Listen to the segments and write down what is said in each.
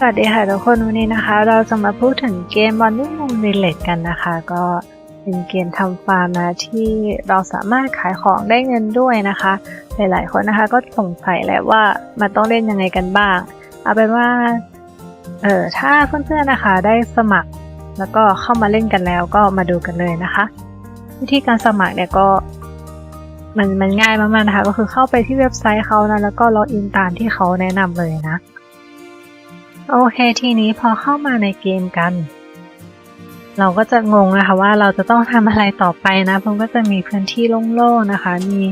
สวัสดีค่ะทุกคนวันนี้นะคะ เราจะมาพูดถึงเกม Morning Moon Village กันนะคะ ก็เป็นเกมทำฟาร์มนะที่เราสามารถขายของได้เงินด้วยนะคะ หลายๆคนนะคะก็สงสัยแหละว่ามันต้องเล่นยังไงกันบ้าง เอาเป็นว่าเออถ้าเพื่อนๆนะคะได้สมัครแล้วก็เข้ามาเล่นกันแล้วก็มาดูกันเลยนะคะ วิธีการสมัครเนี่ยก็มันมันง่ายมากๆนะคะ ก็คือเข้าไปที่เว็บไซต์เขานะแล้วก็ล็อกอินตามที่เขาแนะนำเลยนะ โอเคทีนี้พอเข้ามาในเกมกัน เราก็จะงงนะคะว่าเราจะต้องทำอะไรต่อไปนะเพราะก็จะมีพื้นที่โล่งๆนะคะ มี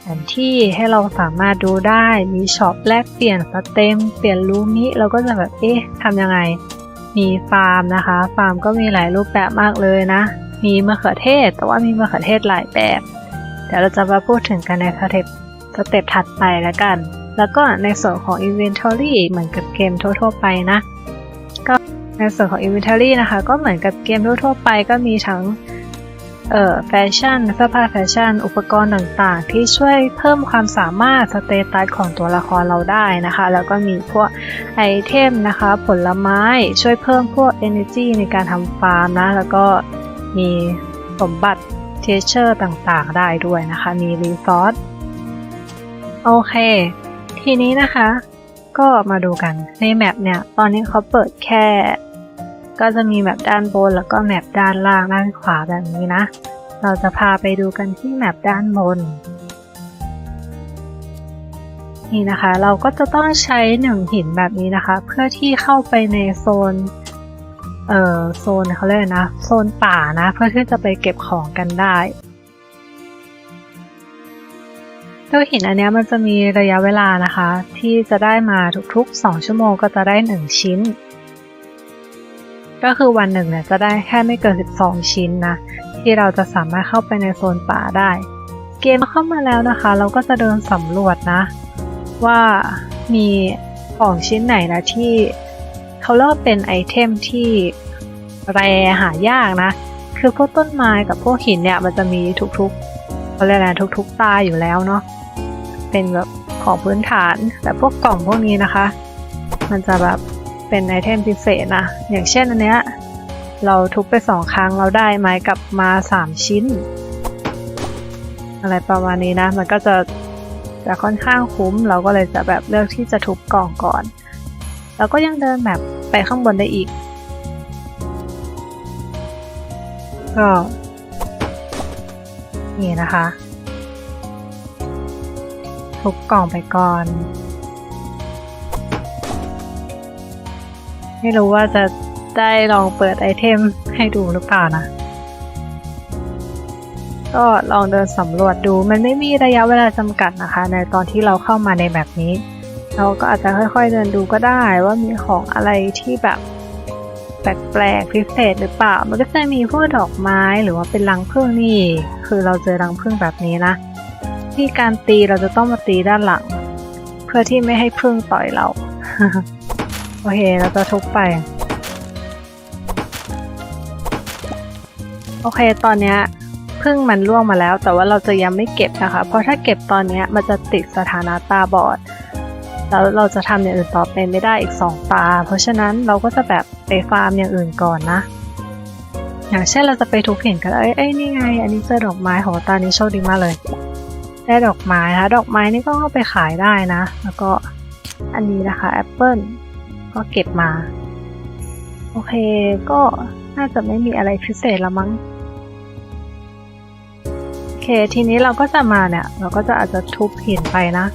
แผนที่ให้เราสามารถดูได้ มีช็อปแลกเปลี่ยนสเต็ม เปลี่ยนรูมิเราก็จะแบบเอ๊ะทำยังไง มีฟาร์มนะคะ ฟาร์มก็มีหลายรูปแบบมากเลยนะ มีมะเขือเทศ แต่ว่ามีมะเขือเทศหลายแบบ เดี๋ยวเราจะมาพูดถึงกันในสเต็ปสเต็ปถัดไปแล้วกัน แล้วก็ในส่วนของ Inventory เหมือนกับเกมทั่วๆไปนะ ก็ในส่วนของ Inventory นะคะ ก็เหมือนกับเกมทั่วๆไปก็มีทั้งเอ่อแฟชั่นเสื้อผ้าแฟชั่น อุปกรณ์ต่างๆ ที่ช่วยเพิ่มความสามารถสเตตัสของตัวละครเราได้นะคะ แล้วก็มีพวกไอเทมนะคะ ผลไม้ช่วยเพิ่มพวก energy ในการทำฟาร์มนะ แล้วก็มีสมบัติเทเชอร์ต่างๆ ได้ด้วยนะคะ มีรีซอสโอเค ทีนี้นะคะ ก็มาดูกันในแมปเนี่ย ตอนนี้เขาเปิดแค่ ก็จะมีแมปด้านบนแล้วก็แมปด้านล่างด้านขวาแบบนี้นะ เราจะพาไปดูกันที่แมปด้านบน นี่นะคะ เราก็จะต้องใช้หนึ่งหินแบบนี้นะคะ เพื่อที่เข้าไปในโซนเอ่อโซนเขาเรียกนะ โซนป่านะ เพื่อที่จะไปเก็บของกันได้ เจ้าหินอันนี้มันจะมีระยะเวลานะคะ ที่จะได้มาทุกๆ 2 ชั่วโมงก็จะได้ 1 ชิ้น ก็คือวันหนึ่งเนี่ยจะได้แค่ไม่เกิน 12 ชิ้นนะ ที่เราจะสามารถเข้าไปในโซนป่าได้ เกมเข้ามาแล้วนะคะ เราก็จะเดินสำรวจนะ ว่ามีของชิ้นไหนนะที่เขาเรียกว่าเป็นไอเทมที่แรหายากนะ คือพวกต้นไม้กับพวกหินเนี่ยมันจะมีทุกๆเขาเรียกอะไรทุกๆตาอยู่แล้วเนาะ เป็นแบบของพื้นฐาน แต่พวกกล่องพวกนี้นะคะ มันจะแบบเป็นไอเทมพิเศษนะ อย่างเช่นอันเนี้ยเราทุบไปสองครั้งเราได้ไม้กลับมาสามชิ้น อะไรประมาณนี้นะ มันก็จะจะค่อนข้างคุ้ม เราก็เลยจะแบบเลือกที่จะทุบกล่องก่อน แล้วก็ยังเดินแบบไปข้างบนได้อีก ก็นี่นะคะ ทุบกล่องไปก่อน ไม่รู้ว่าจะได้ลองเปิดไอเทมให้ดูหรือเปล่านะ ก็ลองเดินสำรวจดูมันไม่มีระยะเวลาจำกัดนะคะ ในตอนที่เราเข้ามาในแบบนี้ เราก็อาจจะค่อยๆเดินดูก็ได้ว่ามีของอะไรที่แบบแปลกๆพิเศษหรือเปล่า มันก็จะมีพวกดอกไม้หรือว่าเป็นรังผึ้งนี่ คือเราเจอรังผึ้งแบบนี้นะ ที่การตีเราจะต้องมาตีด้านหลัง เพื่อที่ไม่ให้พึ่งต่อยเรา โอเค เราจะทุบไป โอเค ตอนนี้พึ่งมันร่วงมาแล้ว แต่ว่าเราจะยังไม่เก็บนะคะ เพราะถ้าเก็บตอนนี้มันจะติดสถานะตาบอดแล้วเราจะทำอย่างอื่นต่อไปไม่ได้อีก 2 ตา เพราะฉะนั้นเราก็จะแบบไปฟาร์มอย่างอื่นก่อนนะ อย่างเช่นเราจะไปทุบหินกันเอ้ยเอ้ยนี่ไง อันนี้เจอดอกไม้ของตานี้โชคดีมากเลย ได้ดอกไม้นะคะ ดอกไม้นี่ก็เอาไปขายได้นะ แล้วก็อันนี้นะคะแอปเปิลก็เก็บมา โอเคก็น่าจะไม่มีอะไรพิเศษละมั้ง โอเค ทีนี้เราก็จะมาเนี่ย เราก็จะอาจจะทุบหินไปนะ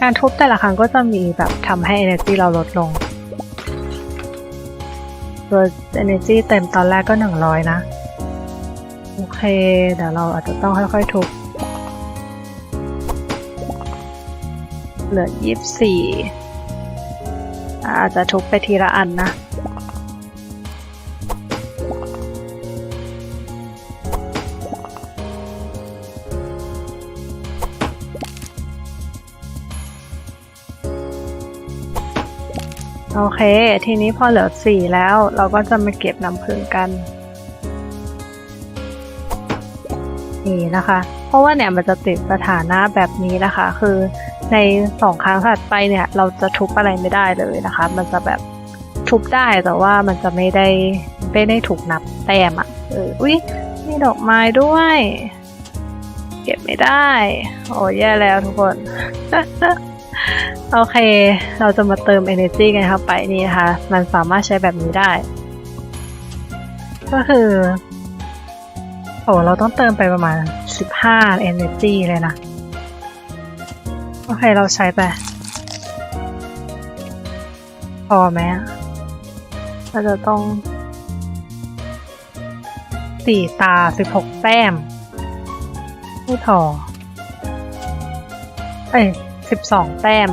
การทุบแต่ละครั้งก็จะมีแบบทำให้ energy เราลดลง โดย energy เต็มตอนแรกก็ 100 นะ โอเค เดี๋ยวเราอาจจะต้องค่อยๆทุบ เหลือ24อาจจะทุบไปทีละอันนะ โอเค ทีนี้พอเหลือสี่แล้วเราก็จะมาเก็บน้ำผึ้งกัน นี่นะคะ เพราะว่าเนี่ยมันจะติดสถานะแบบนี้นะคะ คือ ในสองครั้งถัดไปเนี่ย เราจะทุบอะไรไม่ได้เลยนะคะ มันจะแบบทุบได้แต่ว่ามันจะไม่ได้ไม่ได้ถูกนับแต้มอะเอออุ้ยมีดอกไม้ด้วย เก็บไม่ได้ โอ้ยแย่แล้วทุกคน โอเค เราจะมาเติม energy กันเข้าไปนี่นะคะ มันสามารถใช้แบบนี้ได้ ก็คือโอ้เราต้องเติมไปประมาณ 15 energy เลยนะ โอเคเราใช้ไป พอไหมอะเราจะต้องสี่ตา16แต้ม ไม่พอเอ้ย12แต้ม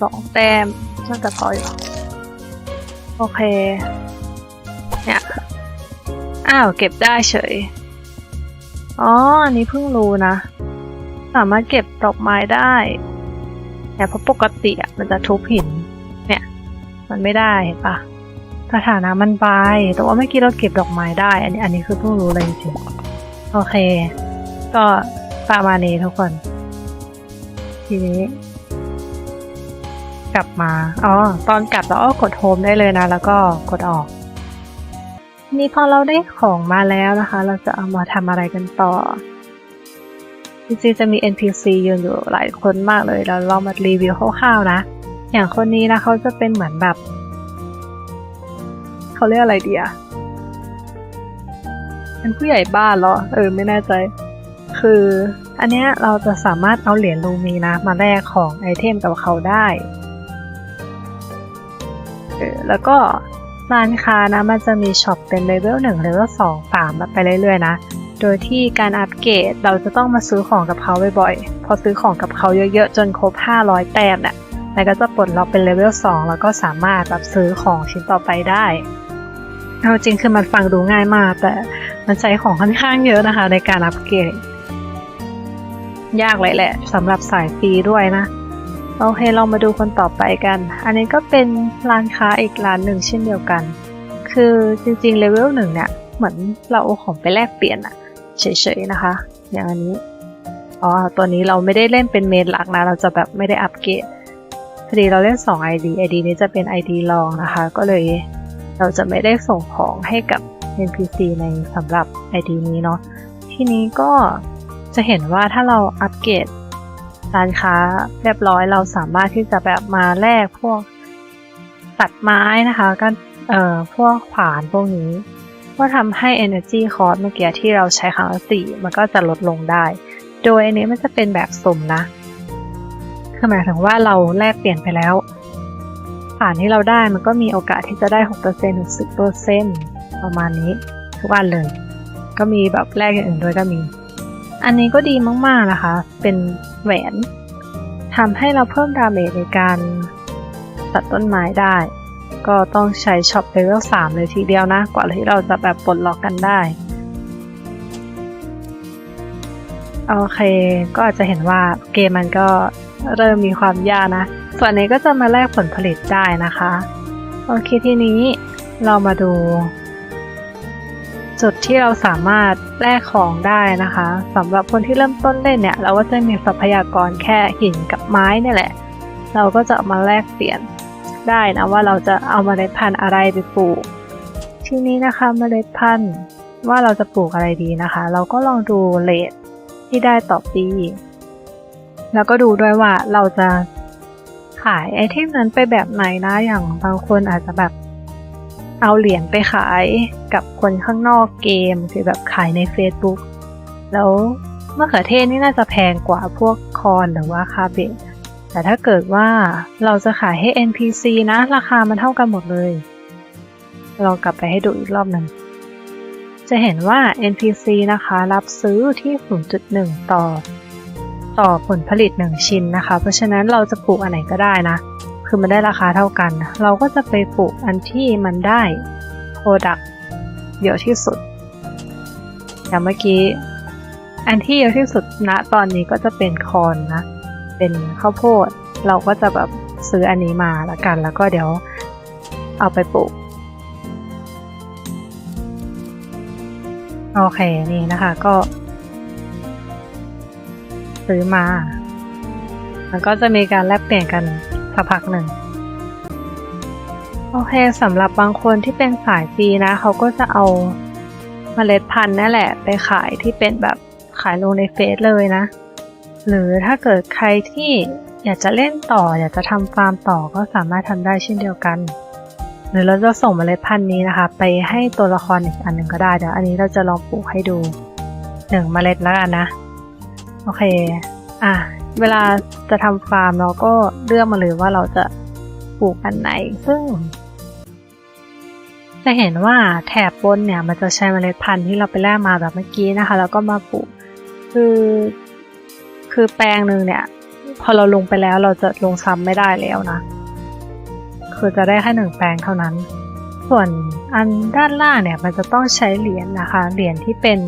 2แต้มน่าจะพออยู่โอเค เนี่ย อ้าว เก็บได้เฉย อ๋อ อันนี้เพิ่งรู้นะ สามารถเก็บดอกไม้ได้แต่เพราะปกติอะมันจะทุบหิน เนี่ย มันไม่ได้เห็นปะสถานะมันบายแต่ว่าเมื่อกี้เราเก็บดอกไม้ได้ อันนี้อันนี้คือเพิ่งรู้เลยจริงโอเค ก็ประมาณนี้ทุกคน ทีนี้ กลับมาอ๋อตอนกลับเราก็กดโฮมได้เลยนะ แล้วก็กดออก นี้พอเราได้ของมาแล้วนะคะ เราจะเอามาทำอะไรกันต่อ จริงๆจะมี NPC ยืนอยู่หลายคนมากเลยแล้วเรามารีวิวคร่าวๆนะ อย่างคนนี้นะเขาจะเป็นเหมือนแบบ เขาเรียกอะไรดีอะเป็นผู้ใหญ่บ้านเหรอ เออไม่แน่ใจ คืออันเนี้ยเราจะสามารถเอาเหรียญลูมีนะ มาแลกของไอเทมกับเขาได้เออแล้วก็ร้านค้านะมันจะมีช็อปเป็นเลเวล1เลเวล2 3ไปเรื่อยๆนะ โดยที่การอัปเกรดเราจะต้องมาซื้อของกับเขาบ่อยๆ พอซื้อของกับเขาเยอะๆ จนครบ 500 แต้มเนี่ยมันก็จะปลดล็อกเป็นเลเวล 2 แล้วก็สามารถแบบซื้อของชิ้นต่อไปได้ เอาจริงคือมันฟังดูง่ายมาก แต่มันใช้ของค่อนข้างเยอะนะคะ ในการอัปเกรด ยากเลยแหละสำหรับสายฟรีด้วยนะ โอเคเรามาดูคนต่อไปกัน อันนี้ก็เป็นร้านค้าอีกร้านหนึ่งเช่นเดียวกัน คือจริงๆเลเวลหนึ่งเนี่ยเหมือนเราเอาของไปแลกเปลี่ยนอะ เฉยๆนะคะ อย่างอันนี้อ๋อตัวนี้เราไม่ได้เล่นเป็นเมนหลักนะ เราจะแบบไม่ได้อัปเกรดพอดีเราเล่น 2 ID ID นี้จะเป็น ID รองนะคะ ก็เลยเราจะไม่ได้ส่งของให้กับ NPC ในสำหรับ ID นี้เนาะทีนี้ก็จะเห็นว่าถ้าเราอัปเกรดร้านค้าเรียบร้อยเราสามารถที่จะแบบมาแลกพวกตัดไม้นะคะก็เอ่อพวกขวานพวกนี้ ก็ทำให้ energy cost เมื่อกี้ที่เราใช้ครั้งละสี่มันก็จะลดลงได้ โดยอันนี้มันจะเป็นแบบสุ่มนะ คือหมายถึงว่าเราแลกเปลี่ยนไปแล้วขวานที่เราได้มันก็มีโอกาสที่จะได้6%ถึง10%ประมาณนี้ ทุกวันเลย ก็มีแบบแลกอย่างอื่นด้วยก็มี อันนี้ก็ดีมากๆนะคะ เป็นแหวนทำให้เราเพิ่มดาเมจในการตัดต้นไม้ได้ ก็ต้องใช้ช็อปเลเวล3เลยทีเดียวนะ กว่าที่เราจะแบบปลดล็อกกันได้ โอเค ก็อาจจะเห็นว่าเกมมันก็เริ่มมีความยากนะ ส่วนนี้ก็จะมาแลกผลผลิตได้นะคะ โอเคทีนี้เรามาดู จุดที่เราสามารถแลกของได้นะคะสำหรับคนที่เริ่มต้นเล่นเนี่ย เราก็จะมีทรัพยากรแค่หินกับไม้นี่แหละ เราก็จะมาแลกเปลี่ยน ได้นะว่าเราจะเอาเมล็ดพันธุ์อะไรไปปลูก ทีนี้นะคะเมล็ดพันธุ์ว่าเราจะปลูกอะไรดีนะคะ เราก็ลองดูเลทที่ได้ต่อปี แล้วก็ดูด้วยว่าเราจะขายไอเทมนั้นไปแบบไหนนะอย่างบางคนอาจจะแบบเอาเหรียญไปขายกับคนข้างนอกเกมคือแบบขายใน Facebook แล้วมะเขือเทศนี่น่าจะแพงกว่าพวกคอนหรือว่าคาเบต แต่ถ้าเกิดว่าเราจะขายให้ NPC นะ ราคามันเท่ากันหมดเลย เรากลับไปให้ดูอีกรอบหนึ่งจะเห็นว่า NPC นะคะรับซื้อที่ 0.1 ต่อ ต่อผลผลิต 1 ชิ้นนะคะ เพราะฉะนั้นเราจะปลูกอันไหนก็ได้นะ คือมันได้ราคาเท่ากัน เราก็จะไปปลูกอันที่มันได้ Product เยอะที่สุด อย่างเมื่อกี้ อันที่เยอะที่สุดณตอนนี้ก็จะเป็นคอนนะ เป็นข้าวโพด เราก็จะแบบซื้ออันนี้มาละกัน แล้วก็เดี๋ยวเอาไปปลูกโอเคนี่นะคะก็ ซื้อมามันก็จะมีการแลกเปลี่ยนกันสักพักหนึ่งโอเคสำหรับบางคนที่เป็นสายฟรีนะ เขาก็จะเอาเมล็ดพันธุ์นั่นแหละ ไปขายที่เป็นแบบขายลงในเฟซเลยนะ หรือถ้าเกิดใครที่อยากจะเล่นต่อ อยากจะทำฟาร์มต่อก็สามารถทำได้เช่นเดียวกัน หรือเราจะส่งเมล็ดพันธุ์นี้นะคะ ไปให้ตัวละครอีกอันหนึ่งก็ได้เดี๋ยวอันนี้เราจะลองปลูกให้ดูหนึ่งเมล็ดแล้วกันนะโอเคอะเวลาจะทำฟาร์มเราก็เลือกมาเลยว่าเราจะปลูกอันไหน ซึ่ง จะเห็นว่าแถบบนเนี่ยมันจะใช้เมล็ดพันธุ์ที่เราไปแลกมาแบบเมื่อกี้นะคะ แล้วก็มาปลูก คือ คือแปลงหนึ่งเนี่ย พอเราลงไปแล้วเราจะลงซ้ำไม่ได้แล้วนะ คือจะได้แค่หนึ่งแปลงเท่านั้น ส่วนอันด้านล่างเนี่ยมันจะต้องใช้เหรียญนะคะ เหรียญที่เป็น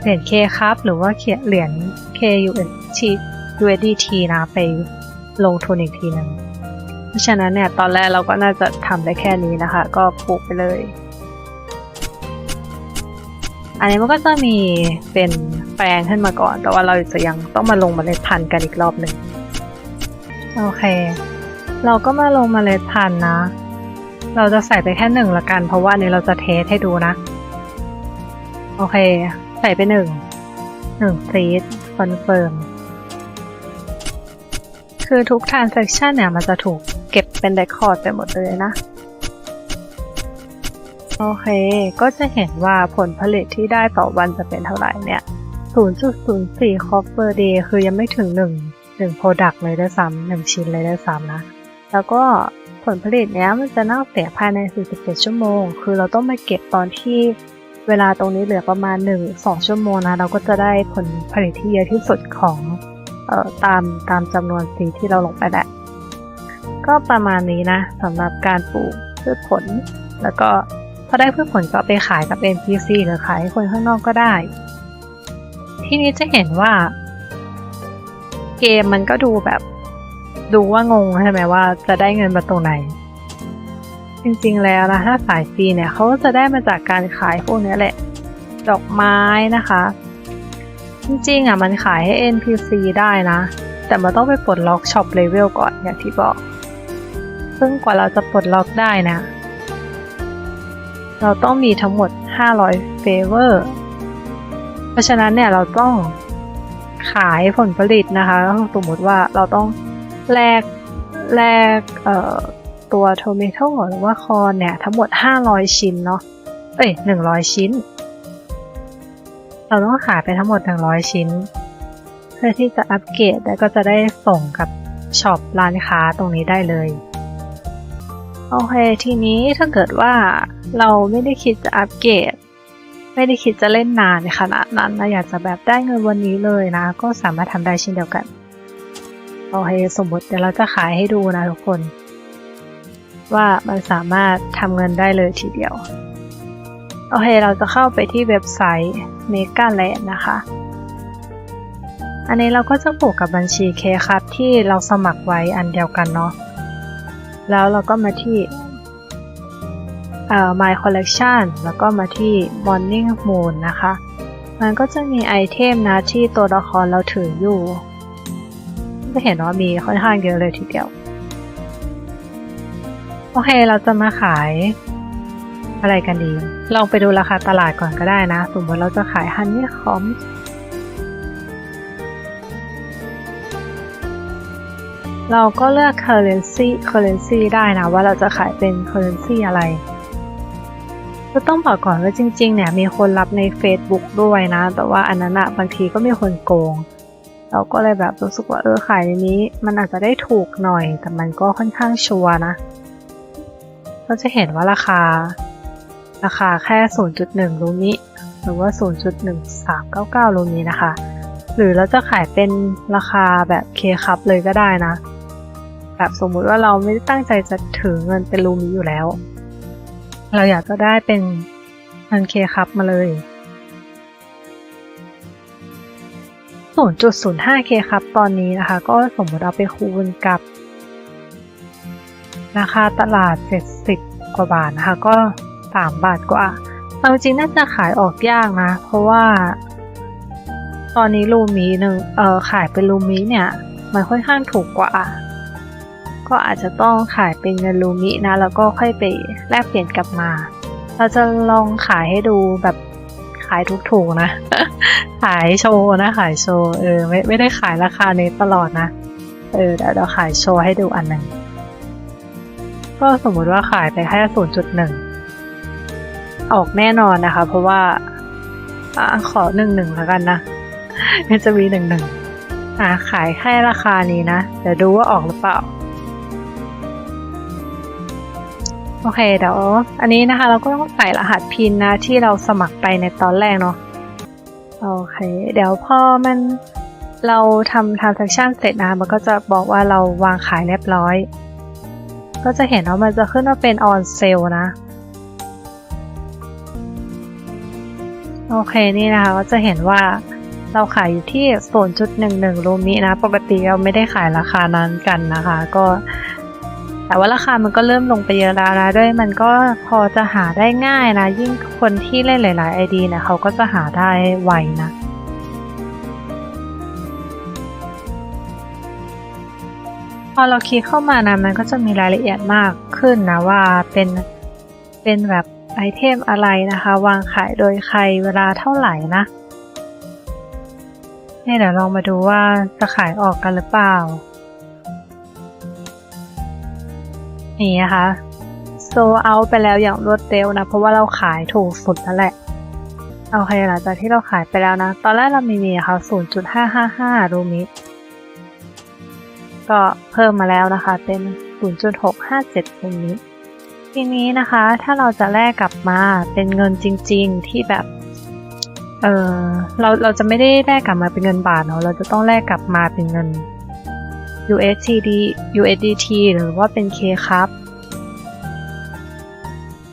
เหรียญ K ครับ หรือว่าเหรียญ KUST USDT นะไปลงทุนอีกทีนึงเพราะฉะนั้นเนี่ยตอนแรกเราก็น่าจะทำได้แค่นี้นะคะ ก็ปลูกไปเลย อันนี้มันก็จะมีเป็น แปลงขึ้นมาก่อน แต่ว่าเราจะยังต้องมาลงมเมล็ดพันธุ์กันอีกรอบหนึ่งโอเค เราก็มาลงมเมล็ดพันธุ์นะ เราจะใส่ไปแค่หนึ่งละกัน เพราะว่านนี้เราจะเทสให้ดูนะ โอเค ใส่ไปหนึ่งหนึ่งซีดคอนเฟิร์มคือทุก transaction เนี่ยมันจะถูกเก็บเป็น record ไปหมดเลยนะ โอเค ก็จะเห็นว่าผลผลิตที่ได้ต่อวันจะเป็นเท่าไหร่เนี่ย 0.04 copper day คือยังไม่ถึง 1 1 product เลยด้วยซ้ำหนึ่งชิ้นเลยด้วยซ้ำนะ แล้วก็ผลผลิตเนี้ยมันจะเน่าเสียภายใน 47 ชั่วโมง คือเราต้องมาเก็บตอนที่เวลาตรงนี้เหลือประมาณ 1-2 ชั่วโมงนะ เราก็จะได้ผลผลิตที่เยอะที่สุดของเอ่อตามตามจำนวนสีที่เราลงไปแหละ ก็ประมาณนี้นะสำหรับการปลูกพืชผล แล้วก็พอได้พืชผลก็ไปขายกับ NPC หรือขายให้คนข้างนอกก็ได้ ที่นี้จะเห็นว่า เกมมันก็ดูแบบ ดูว่างงใช่ไหมว่าจะได้เงินมาตรงไหน จริงๆแล้วนะถ้าสายฟรีเนี่ยเขาก็จะได้มาจากการขายพวกนี้แหละ ดอกไม้นะคะ จริงๆอะมันขายให้ NPC ได้นะ แต่มันต้องไปปลดล็อกช็อปเลเวลก่อนอย่างที่บอก ซึ่งกว่าเราจะปลดล็อกได้นะเราต้องมีทั้งหมด 500เฟ เวอร์เพราะฉะนั้นเนี่ยเราต้องขายผลผลิตนะคะสมมติว่าเราต้องแลกแลกตัวโทเมโตหรือว่าคอนเนี่ยทั้งหมด 500 ชิ้นเนาะเอ้ย100 ชิ้น เราต้องขายไปทั้งหมด 100 ชิ้น เพื่อที่จะอัปเกรดแล้วก็จะได้ส่งกับช็อปร้านค้าตรงนี้ได้เลยโอเคทีนี้ถ้าเกิดว่าเราไม่ได้คิดจะอัปเกรด ไม่ได้คิดจะเล่นนานในขนาดนั้นนะอยากจะแบบได้เงินวันนี้เลยนะ ก็สามารถทำได้เช่นเดียวกันโอเคสมมติเดี๋ยวเราจะขายให้ดูนะทุกคน ว่ามันสามารถทำเงินได้เลยทีเดียวโอเคเราจะเข้าไปที่เว็บไซต์ m e g a l a n d นะคะ อันนี้เราก็จะบวกกับบัญชีเคครับที่เราสมัครไว้อันเดียวกันเนาะแล้วเราก็มาที่ My Collection แล้วก็มาที่ Morning Moon นะคะ มันก็จะมีไอเทมนะที่ตัวละครเราถืออยู่จะเห็นว่ามีค่อนข้างเยอะเลยทีเดียว โอเคเราจะมาขายอะไรกันดี ลองไปดูราคาตลาดก่อนก็ได้นะ สมมติเราจะขายฮันนี่คอมเราก็เลือก currency currency ได้นะ ว่าเราจะขายเป็น currency อะไร ก็ต้องบอกก่อนว่าจริงๆเนี่ยมีคนรับใน Facebook ด้วยนะ แต่ว่าอันนั้นอะบางทีก็มีคนโกง เราก็เลยแบบรู้สึกว่าเออขายในนี้ มันอาจจะได้ถูกหน่อย แต่มันก็ค่อนข้างชัวร์นะ ก็จะเห็นว่าราคา ราคาแค่ 0.1ลูมิหรือว่า 0.1399ลูมินะคะ หรือเราจะขายเป็นราคาแบบเคคัพเลยก็ได้นะ แบบสมมุติว่าเราไม่ได้ตั้งใจจะถือเงินเป็นลูมิอยู่แล้ว เราอยากจะได้เป็นเงินเคคัพมาเลย 0.05 k ครับตอนนี้นะคะ ก็สมมติเอาไปคูณกับ ราคาตลาด 70 กว่าบาทนะคะ ก็ 3 บาทกว่าเอาจริงน่าจะขายออกยากนะ เพราะว่า ตอนนี้ลูมิหนึ่งเออขายเป็นลูมิเนี่ย มันค่อนข้างถูกกว่า ก็อาจจะต้องขายเป็นเงินลูมินะ แล้วก็ค่อยไปแลกเปลี่ยนกลับมา เราจะลองขายให้ดูแบบขายถูกๆนะ ขายโชว์นะ ขายโชว์เออไม่ไม่ได้ขายราคาเนี้ตลอดนะ เออเดี๋ยวเราขายโชว์ให้ดูอันหนึ่งก็สมมุติว่าขายไปแค่ศูนย์จุดหนึ่งออกแน่นอนนะคะ เพราะว่าอขอหนึ่งหนึ่งแล้วกันนะมันจะมีหนึ่งหนึ่งอ่าขายแค่ราคานี้นะเดี๋ยวดูว่าออกหรือเปล่า โอเคเดี๋ยวอันนี้นะคะเราก็ต้องใส่รหัสพินนะที่เราสมัครไปในตอนแรกเนาะโอเค เดี๋ยวพอมันเราทำ transaction เสร็จนะมันก็จะบอกว่าเราวางขายเรียบร้อย ก็จะเห็นว่ามันจะขึ้นว่าเป็น on sale นะ โอเคนี่นะคะก็จะเห็นว่าเราขายอยู่ที่ 0.11รูมินะ ปกติเราไม่ได้ขายราคานั้นกันนะคะ ก็ แต่ว่าราคามันก็เริ่มลงไปเยอะแล้วนะด้วยมันก็พอจะหาได้ง่ายนะ ยิ่งคนที่เล่นหลายๆ ID เนี่ยเขาก็จะหาได้ไวนะพอเราคลิกเข้ามานะมันก็จะมีรายละเอียดมากขึ้นนะว่าเป็นเป็นแบบไอเทมอะไรนะคะ วางขายโดยใครเวลาเท่าไหร่นะนี่เดี๋ยวลองมาดูว่าจะขายออกกันหรือเปล่า นี่นะคะ โซเอาไปแล้วอย่างรวดเร็วนะ เพราะว่าเราขายถูกสุดแล้วแหละ โอเคหลังจากที่เราขายไปแล้วนะ ตอนแรกเรามีมีค่ะ0.555 รูมิ ก็เพิ่มมาแล้วนะคะ เป็น 0.657 รูมิทีนี้นะคะถ้าเราจะแลกกลับมาเป็นเงินจริง ๆที่แบบเออเราเราจะไม่ได้แลกกลับมาเป็นเงินบาทเนาะเราจะต้องแลกกลับมาเป็นเงิน USDT USDT หรือว่าเป็น K ครับ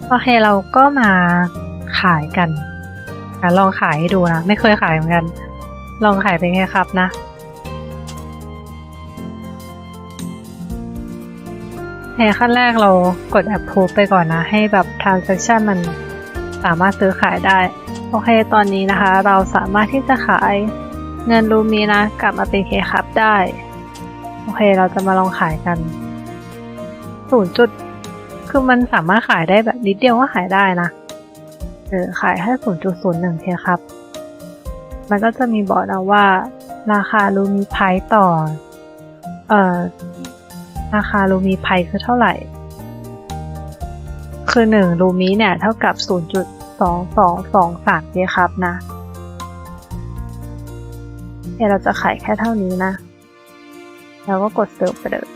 โอเคเราก็มาขายกันลองขายให้ดูนะ ไม่เคยขายเหมือนกัน ลองขายเป็น K ครับนะในขั้นแรกเรากด approve ไปก่อนนะ ให้แบบ transaction มันสามารถซื้อขายได้ โอเคตอนนี้นะคะ เราสามารถที่จะขายเงินรูมีนะ กลับมาเป็น K ครับได้ โอเคเราจะมาลองขายกันศูนย์จุด คือมันสามารถขายได้แบบนิดเดียวก็ขายได้นะ เออขายแค่ศูนย์จุดศูนย์หนึ่งเทครับ มันก็จะมีบอกนะว่า ราคารูมีไพต่อ เอ่อ ราคารูมีไพคือเท่าไหร่ คือหนึ่งรูมีเนี่ยเท่ากับศูนย์จุดสองสองสองสามเทครับนะเดี๋ยวเราจะขายแค่เท่านี้นะ แล้วก็กดเซิร์ฟไปเลย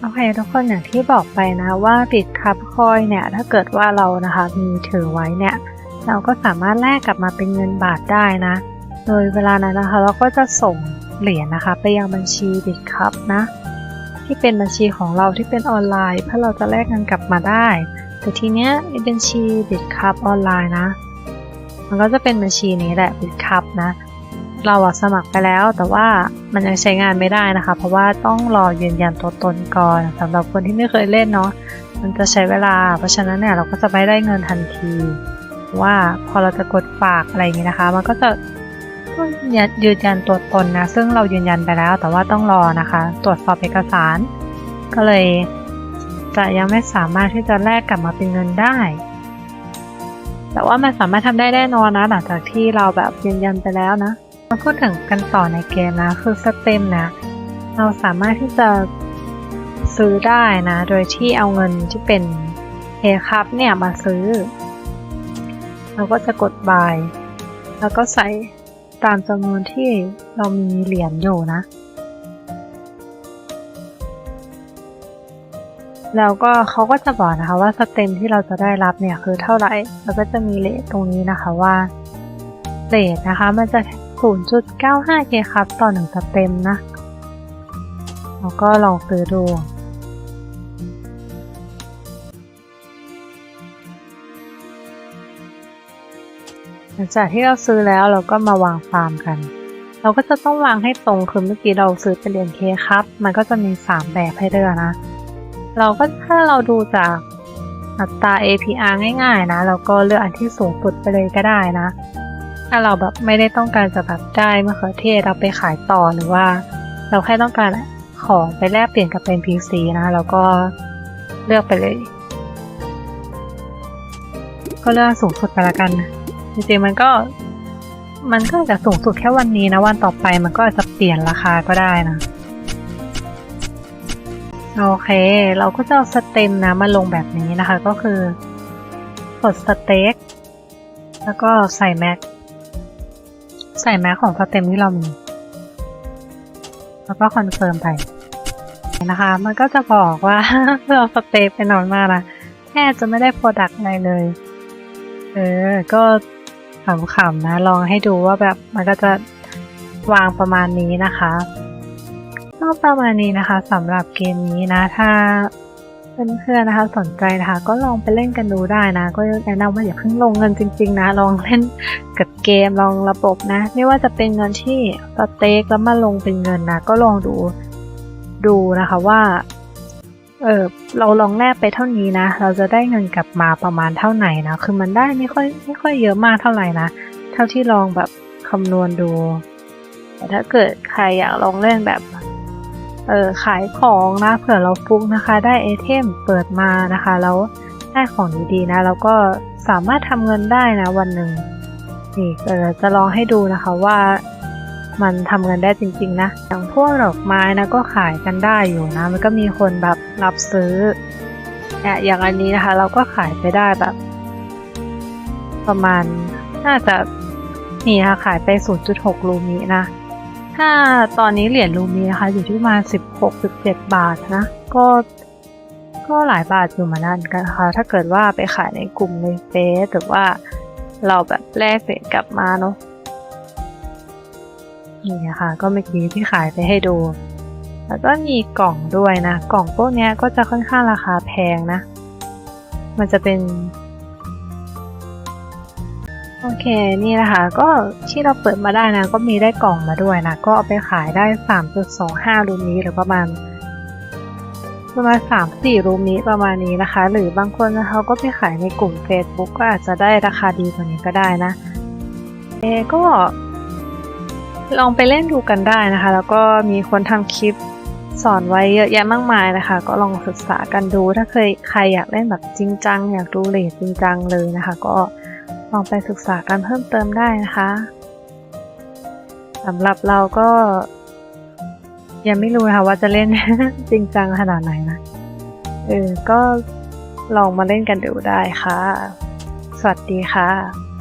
โอเคทุกคนอย่างที่บอกไปนะว่าบิตคับคอยเนี่ยถ้าเกิดว่าเรานะคะมีถือไว้เนี่ย เราก็สามารถแลกกลับมาเป็นเงินบาทได้นะ โดยเวลานั้นนะคะ เราก็จะส่งเหรียญนะคะ ไปยังบัญชีบิตคับนะ ที่เป็นบัญชีของเราที่เป็นออนไลน์เพื่อเราจะแลกเงินกลับมาได้ แต่ทีเนี้ยบัญชีบิตคับออนไลน์นะ มันก็จะเป็นบัญชีนี้แหละบิตคับนะ เราอะสมัครไปแล้วแต่ว่ามันยังใช้งานไม่ได้นะคะ เพราะว่าต้องรอยืนยันตัวตนก่อนสำหรับคนที่ไม่เคยเล่นเนาะมันจะใช้เวลา เพราะฉะนั้นเนี่ยเราก็จะไม่ได้เงินทันที ว่าพอเราจะกดฝากอะไรอย่างนี้นะคะ มันก็จะต้องยืนยันตัวตนนะ ซึ่งเรายืนยันไปแล้ว แต่ว่าต้องรอนะคะ ตรวจสอบเอกสาร ก็เลย จะยังไม่สามารถที่จะแลกกลับมาเป็นเงินได้ แต่ว่ามันสามารถทำได้แน่นอนนะ หลังจากที่เราแบบยืนยันไปแล้วนะมาพูดถึงกันต่อในเกมนะ คือสเต็มนะ เราสามารถที่จะซื้อได้นะ โดยที่เอาเงินที่เป็นเอคับเนี่ยมาซื้อ เราก็จะกด buy แล้วก็ใส่ตามจำนวนที่เรามีเหรียญอยู่นะ แล้วก็เขาก็จะบอกนะคะว่าสเต็มที่เราจะได้รับเนี่ยคือเท่าไหร่ แล้วก็จะมีเลทตรงนี้นะคะว่าเลทนะคะมันจะ 0.95 k ครับต่อหนึ่งสเต็มนะ แล้วก็ลองซื้อดูหลังจากที่เราซื้อแล้วเราก็มาวางฟาร์มกัน เราก็จะต้องวางให้ตรงคือเมื่อกี้เราซื้อเป็นเหรียญเคครับ มันก็จะมี 3 แบบให้เลือกนะ เราก็ถ้าเราดูจากอัตรา APR ง่ายๆนะแล้วก็เลือกอันที่สูงสุดไปเลยก็ได้นะ ถ้าเราแบบไม่ได้ต้องการจะแบบได้มะเขือเทศเราไปขายต่อหรือว่า เราแค่ต้องการของไปแลกเปลี่ยนกับเป็น PC นะแล้วก็เลือกไปเลย ก็เลือกสูงสุดไปละกัน จริงๆมันก็ มันก็จะสูงสุดแค่วันนี้นะวันต่อไปมันก็จะเปลี่ยนราคาก็ได้นะ โอเค เราก็จะเอาสเต็มนะมาลงแบบนี้นะคะ ก็คือกดสเต็กแล้วก็ใส่แม็ก ใส่แม็กของสเต็มที่เรามี แล้วก็คอนเฟิร์มไปนะคะ มันก็จะบอกว่าเราสเต็กไปนอนมากนะแค่จะไม่ได้โปรดักต์อะไรเลย เออ ก็ขำๆนะ ลองให้ดูว่าแบบมันก็จะวางประมาณนี้นะคะ ก็ประมาณนี้นะคะสำหรับเกมนี้นะ ถ้าเพื่อนๆนะคะสนใจนะคะ ก็ลองไปเล่นกันดูได้นะ ก็แนะนำว่าอย่าเพิ่งลงเงินจริง ๆ นะ ลองเล่นกับเกมลองระบบนะ ไม่ว่าจะเป็นเงินที่สเต็กแล้วมาลงเป็นเงินนะ ก็ลองดูดูนะคะว่าเออเราลองแลกไปเท่านี้นะ เราจะได้เงินกลับมาประมาณเท่าไหร่นะ คือมันได้ไม่ค่อยไม่ค่อยเยอะมากเท่าไหร่นะ เท่าที่ลองแบบคำนวณดู แต่ถ้าเกิดใครอยากลองเล่นแบบ เออขายของนะเผื่อเราฟุกนะคะ ได้ไอเทมเปิดมานะคะแล้วได้ของดีๆนะแล้วก็สามารถทำเงินได้นะวันหนึ่งนี่เออจะลองให้ดูนะคะว่ามันทำเงินได้จริง ๆ นะอย่างพวกดอกไม้นะก็ขายกันได้อยู่นะ มันก็มีคนแบบรับซื้อเนี่ยอย่างอันนี้นะคะ เราก็ขายไปได้แบบ ประมาณน่าจะนี่ค่ะขายไป 0.6 ลูมินะ ถ้าตอนนี้เหรียญลูมีนะคะ อยู่ที่ประมาณ16-17 บาทนะ ก็ก็หลายบาทอยู่เหมือนกันนะคะถ้าเกิดว่าไปขายในกลุ่มในเฟซหรือว่าเราแบบแลกเหรียญกลับมาเนาะนี่นะคะก็เมื่อกี้ที่ขายไปให้ดู แล้วก็มีกล่องด้วยนะ กล่องพวกนี้ก็จะค่อนข้างราคาแพงนะ มันจะเป็น โอเคนี่นะคะ ก็ที่เราเปิดมาได้นะ ก็มีได้กล่องมาด้วยนะ ก็เอาไปขายได้ 3.25 รูมิหรือประมาณ ประมาณ 3-4 รูมิประมาณนี้นะคะ หรือบางคนเขาก็ไปขายในกลุ่ม Facebook ก็อาจจะได้ราคาดีกว่านี้ก็ได้นะเอก็ลองไปเล่นดูกันได้นะคะ แล้วก็มีคนทำคลิปสอนไว้เยอะแยะมากมายนะคะ ก็ลองศึกษากันดูถ้าเคยใครอยากเล่นแบบจริงจัง อยากดูเลทจริงจังเลยนะคะ ก็ ลองไปศึกษากันเพิ่มเติมได้นะคะสำหรับเราก็ ยังไม่รู้นะคะว่าจะเล่นจริงจังขนาดไหนนะเออก็ลองมาเล่นกันดูได้ค่ะ สวัสดีค่ะ